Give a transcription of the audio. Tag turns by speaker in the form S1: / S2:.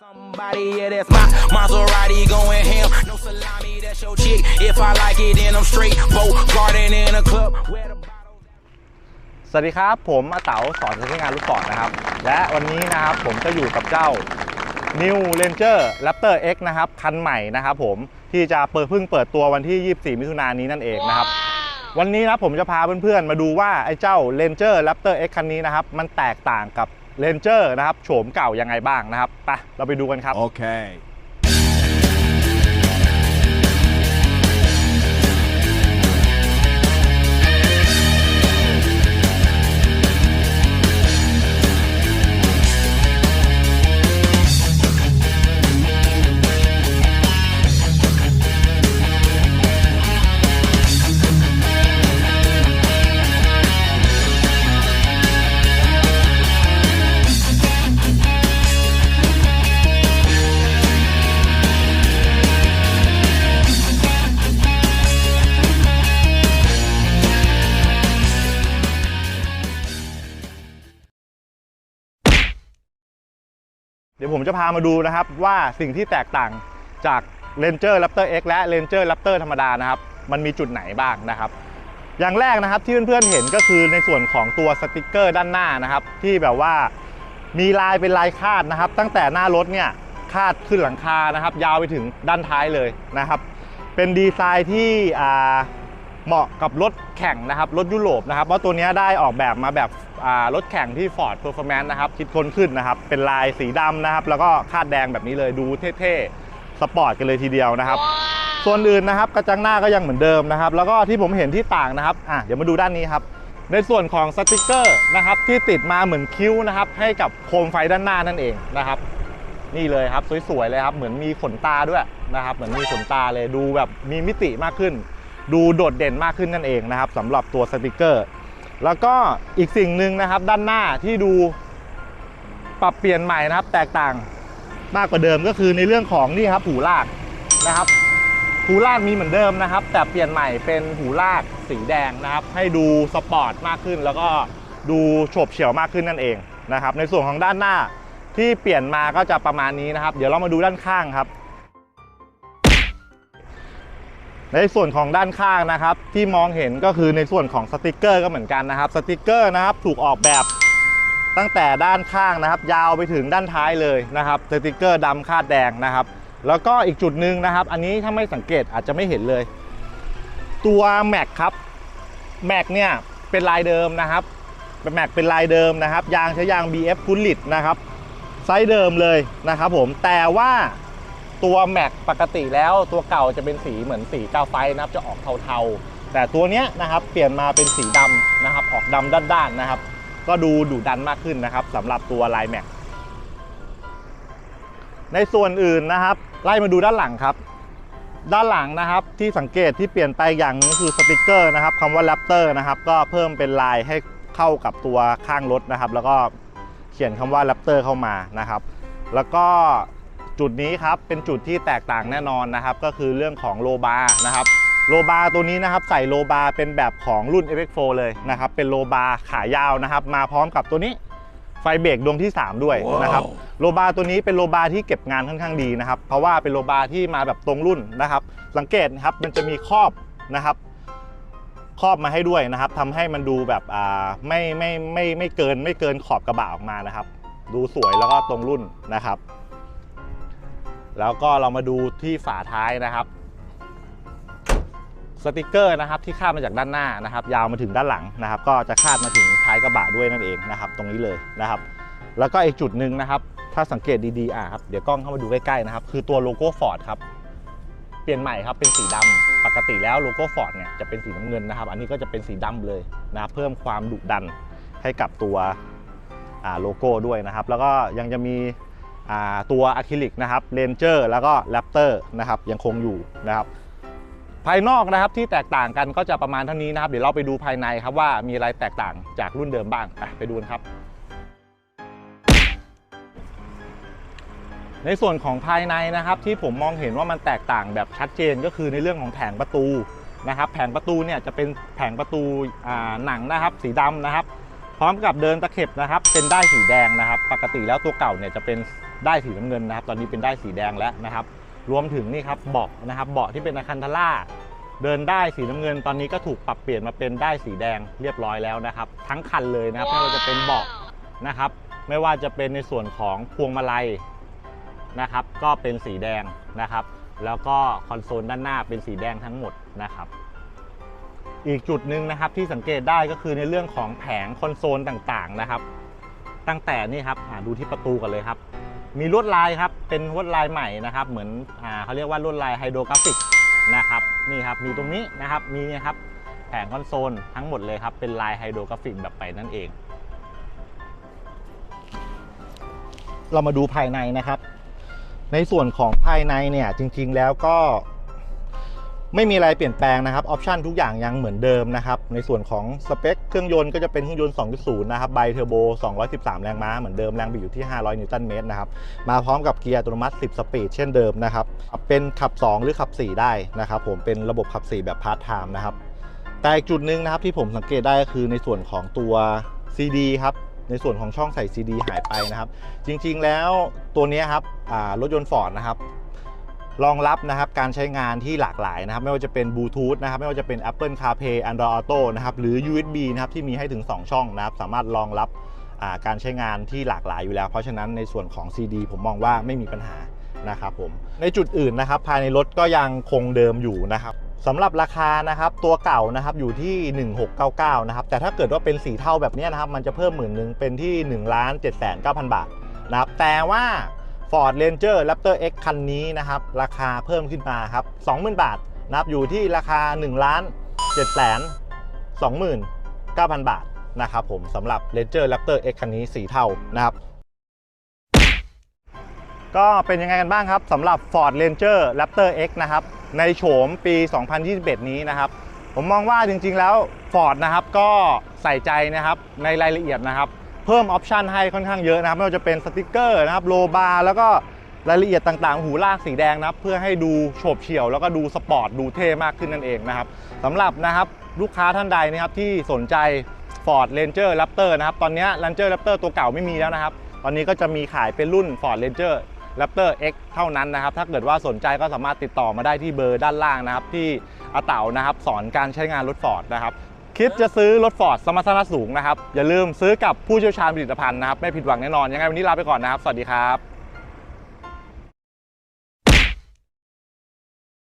S1: Somebody, yeah, that's my Maserati going ham. No salami, that's your chick. If I like it, then I'm straight. Boat garden in a club. Where the
S2: สวัสดีครับ ผมอาเต๋าสอนใช้งานลูกศรนะครับ และวันนี้นะครับผมจะอยู่กับเจ้า New Ranger Raptor X นะครับ คันใหม่นะครับผมที่จะเปิดเพิ่งเปิดตัววันที่ 24 มิถุนายนนี้นั่นเองนะครับ วันนี้นะผมจะพาเพื่อนๆ มาดูว่าไอ้เจ้า Ranger Raptor X คันนี้นะครับ มันแตกต่างกับ เลนเจอร์นะครับโฉมเก่ายังไงบ้างนะครับไปเราไปดูกันครับ
S3: โอ
S2: เค เดี๋ยวผมจะพามาดูนะครับว่าสิ่งที่แตกต่างจาก Ranger Raptor X และ Ranger Raptor ธรรมดานะครับ มันมีจุดไหนบ้างนะครับ อย่างแรกนะครับที่เพื่อนๆเห็นก็คือในส่วนของตัวสติกเกอร์ด้านหน้านะครับ ที่แบบว่ามีลายเป็นลายคาดนะครับ ตั้งแต่หน้ารถเนี่ยคาดขึ้นหลังคานะครับ ยาวไปถึงด้านท้ายเลยนะครับ เป็นดีไซน์ที่ เหมาะกับรถแข่งนะครับ รถยุโรปนะครับ เพราะตัวนี้ได้ออกแบบมาแบบรถแข่งที่ Ford Performance นะครับ คิดค้นขึ้นนะครับ เป็นลายสีดำนะครับ แล้วก็คาดแดงแบบนี้เลยดูเท่ๆ สปอร์ตกันเลยทีเดียวนะครับ ส่วนอื่นนะครับ กระจังหน้าก็ยังเหมือนเดิมนะครับ แล้วก็ที่ผมเห็นที่ต่างนะครับอะเดี๋ยวมาดูด้านนี้ครับในส่วนของสติกเกอร์นะครับที่ติดมาเหมือนคิ้วนะครับให้กับโคมไฟด้านหน้านั่นเองนะครับ นี่เลยครับสวยๆเลยครับเหมือนมีขนตาด้วยนะครับ เหมือนมีขนตาเลยดูแบบมีมิติมากขึ้น ดูโดดเด่นมากขึ้นนั่นเองนะครับสำหรับตัวสติกเกอร์ แล้วก็อีกสิ่งหนึ่งนะครับด้านหน้าที่ดูปรับเปลี่ยนใหม่นะครับ แตกต่างมากกว่าเดิมก็คือในเรื่องของนี่ครับหูลากนะครับหูลากมีเหมือนเดิมนะครับ แต่เปลี่ยนใหม่เป็นหูลากสีแดงนะครับ ให้ดูสปอร์ตมากขึ้น แล้วก็ดูโฉบเฉี่ยวมากขึ้นนั่นเองนะครับ ในส่วนของด้านหน้าที่เปลี่ยนมาก็จะประมาณนี้นะครับ เดี๋ยวเรามาดูด้านข้างครับ ในส่วนของด้านข้างนะครับ ที่มองเห็นก็คือในส่วนของสติกเกอร์ก็เหมือนกันนะครับสติกเกอร์นะครับถูกออกแบบตั้งแต่ด้านข้างนะครับ ยาวไปถึงด้านท้ายเลยนะครับสติกเกอร์ดำคาดแดงนะครับ แล้วก็อีกจุดหนึ่งนะครับ อันนี้ถ้าไม่สังเกตอาจจะไม่เห็นเลย ตัวแม็กครับแม็กเนี่ยเป็นลายเดิมนะครับเป็นแม็กเป็นลายเดิมนะครับ ยางใช้ยาง BF กุลิตนะครับไซส์เดิมเลยนะครับผมแต่ว่า ตัวแม็กปกติแล้วตัวเก่าจะเป็นสีเหมือนสีกาไฟนะครับจะออกเทาๆ แต่ตัวเนี้ยนะครับเปลี่ยนมาเป็นสีดำนะครับออกดำด้านๆนะครับ ก็ดูดุดันมากขึ้นนะครับสำหรับตัวลายแม็กในส่วนอื่นนะครับ ไล่มาดูด้านหลังครับ ด้านหลังนะครับที่สังเกตที่เปลี่ยนไปอย่างนึงคือสติกเกอร์นะครับคำว่า Raptor นะครับก็เพิ่มเป็นลายให้เข้ากับตัวข้างรถนะครับ แล้วก็เขียนคำว่า Raptor เข้ามานะครับ แล้วก็ จุดนี้ครับเป็นจุดที่แตกต่างแน่นอนนะครับ ก็คือเรื่องของโลบาร์นะครับโลบาร์ตัวนี้นะครับใส่โลบาร์เป็นแบบของรุ่น FX4 เลยนะครับเป็นโลบาร์ขายาวนะครับ มาพร้อมกับตัวนี้ไฟเบรกดวงที่ 3 ด้วยนะครับโลบาร์ตัวนี้เป็นโลบาร์ที่เก็บงานค่อนข้างดีนะครับ เพราะว่าเป็นโลบาร์ที่มาแบบตรงรุ่นนะครับ สังเกตนะครับมันจะมีครอบนะครับ ครอบมาให้ด้วยนะครับทำให้มันดูแบบอ่าไม่ไม่ไม่ไม่เกินไม่เกินขอบกระบะออกมานะครับ ดูสวยแล้วก็ตรงรุ่นนะครับ แล้วก็เรามาดูที่ฝาท้ายนะครับสติกเกอร์นะครับที่คาดมาจากด้านหน้านะครับ ยาวมาถึงด้านหลังนะครับ ก็จะคาดมาถึงท้ายกระบะด้วยนั่นเองนะครับ ตรงนี้เลยนะครับ แล้วก็อีกจุดหนึ่งนะครับ ถ้าสังเกตดีๆอะครับเดี๋ยวกล้องเข้ามาดูใกล้ๆนะครับ คือตัวโลโก้ฟอร์ดครับเปลี่ยนใหม่ครับเป็นสีดำปกติแล้วโลโก้ฟอร์ดเนี่ยจะเป็นสีน้ำเงินนะครับ อันนี้ก็จะเป็นสีดำเลยนะเพิ่มความดุดันให้กับตัวโลโก้ด้วยนะครับ แล้วก็ยังจะมี ตัวอะคริลิกนะครับเรนเจอร์แล้วก็แรปเตอร์นะครับยังคงอยู่นะครับภายนอกนะครับที่แตกต่างกันก็จะประมาณเท่านี้นะครับ เดี๋ยวเราไปดูภายในครับว่ามีอะไรแตกต่างจากรุ่นเดิมบ้างไปดูกันครับ ในส่วนของภายในนะครับที่ผมมองเห็นว่ามันแตกต่างแบบชัดเจนก็คือในเรื่องของแผงประตูนะครับ แผงประตูเนี่ยจะเป็นแผงประตูหนังนะครับ สีดำนะครับ พร้อมกับเดินตะเข็บนะครับ เป็นได้ายสีแดงนะครับ ปกติแล้วตัวเก่าเนี่ยจะเป็นได้สีน้ำเงินนะครับ ตอนนี้เป็นได้สีแดงแล้วนะครับ รวมถึงนี่ครับเบาะนะครับ เบาะที่เป็นอาคันทาร่าเดินได้สีน้ำเงิน ตอนนี้ก็ถูกปรับเปลี่ยนมาเป็นได้สีแดงเรียบร้อยแล้วนะครับ ทั้งคันเลยนะครับไม่ว่าจะเป็นเบาะนะครับ ไม่ว่าจะเป็นในส่วนของพวงมาลัยนะครับ ก็เป็นสีแดงนะครับ แล้วก็คอนโซลด้านหน้าเป็นสีแดงทั้งหมดนะครับ อีกจุดหนึ่งนะครับที่สังเกตได้ก็คือในเรื่องของแผงคอนโซลต่างๆนะครับ ตั้งแต่นี่ครับดูที่ประตูกันเลยครับ มีลวดลายครับเป็นลวดลายใหม่นะครับ เหมือนอเขาเรียกว่าลวดลายไฮโดรกราฟิกนะครับนี่ครับมีตรงนี้นะครับมีเนี่ยครับแผงคอนโซลทั้งหมดเลยครับเป็นลายไฮโดรกราฟิกแบบไปนั่นเอง เรามาดูภายในนะครับ ในส่วนของภายในเนี่ยจริงๆแล้วก็ ไม่มีอะไรเปลี่ยนแปลงนะครับออปชันทุกอย่างยังเหมือนเดิมนะครับในส่วนของสเปคเครื่องยนต์ก็จะเป็นเครื่องยนต์ 2.0 นะครับไบเทอร์โบ 213 แรงม้าเหมือนเดิมแรงบิดอยู่ที่ 500 นิวตันเมตรนะครับมาพร้อมกับเกียร์อัตโนมัติ 10 สปีดเช่นเดิมนะครับเป็นขับ 2 หรือขับ 4 ได้นะครับผมเป็นระบบขับ 4 แบบพาร์ทไทม์นะครับแต่อีกจุดหนึ่งนะครับที่ผมสังเกตได้ก็คือในส่วนของตัว CD ครับในส่วนของช่องใส่ CD หายไปนะครับ จริงๆแล้วตัวนี้ครับรถยนต์ฟอร์ดนะครับ รองรับนะครับการใช้งานที่หลากหลายนะครับไม่ว่าจะเป็นบลูทูธนะครับไม่ว่าจะเป็น Apple CarPlay Android Auto นะครับหรือ USB นะครับที่มีให้ถึง 2 ช่องนะครับสามารถรองรับการใช้งานที่หลากหลายอยู่แล้ว เพราะฉะนั้นในส่วนของ CD ผมมองว่าไม่มีปัญหานะครับผมในจุดอื่นนะครับภายในรถก็ยังคงเดิมอยู่นะครับสำหรับราคานะครับตัวเก่านะครับอยู่ที่ 1699นะครับแต่ถ้าเกิดว่าเป็นสีเทาแบบนี้นะครับมันจะเพิ่มหมื่นหนึ่งเป็นที่1 7 9 0 0 0 บาทนะครับแต่ว่า Ford Ranger Raptor X คันนี้นะครับ ราคาเพิ่มขึ้นมาครับ 20,000 บาทนะครับอยู่ที่ราคา1ล้าน7แสน29,000 บาทนะครับผมสำหรับ Ranger Raptor X คันนี้สีเทานะครับ ก็เป็นยังไงกันบ้างครับสำหรับ Ford Ranger Raptor X นะครับ ในโฉมปี 2021 นี้นะครับ ผมมองว่าจริงๆแล้ว Ford นะครับก็ใส่ใจนะครับในรายละเอียดนะครับ พิ่มออปชันให้ค่อนข้างเยอะนะครับไม่ว่าจะเป็นสติกเกอร์นะครับโลบาร์แล้วก็รายละเอียดต่างๆ หูลากสีแดงนะครับ เพื่อให้ดูโฉบเฉี่ยวแล้วก็ดูสปอร์ตดูเท่มากขึ้นนั่นเองนะครับสำหรับนะครับลูกค้าท่านใดนะครับที่สนใจ Ford Ranger Raptor นะครับ ตอนนี้ Ranger Raptor ตัวเก่าไม่มีแล้วนะครับ ตอนนี้ก็จะมีขายเป็นรุ่น Ford Ranger Raptor X เท่านั้นนะครับ ถ้าเกิดว่าสนใจก็สามารถติดต่อมาได้ที่เบอร์ด้านล่างนะครับ ที่อาเต๋านะครับ สอนการใช้งานรถ Ford นะครับ คิดจะซื้อรถฟอร์ดสมรรถนะสูงนะครับ อย่าลืมซื้อกับผู้เชี่ยวชาญผลิตภัณฑ์นะครับ ไม่ผิดหวังแน่นอน ยังไงวันนี้ลาไปก่อนนะครับ สวัสดีครับ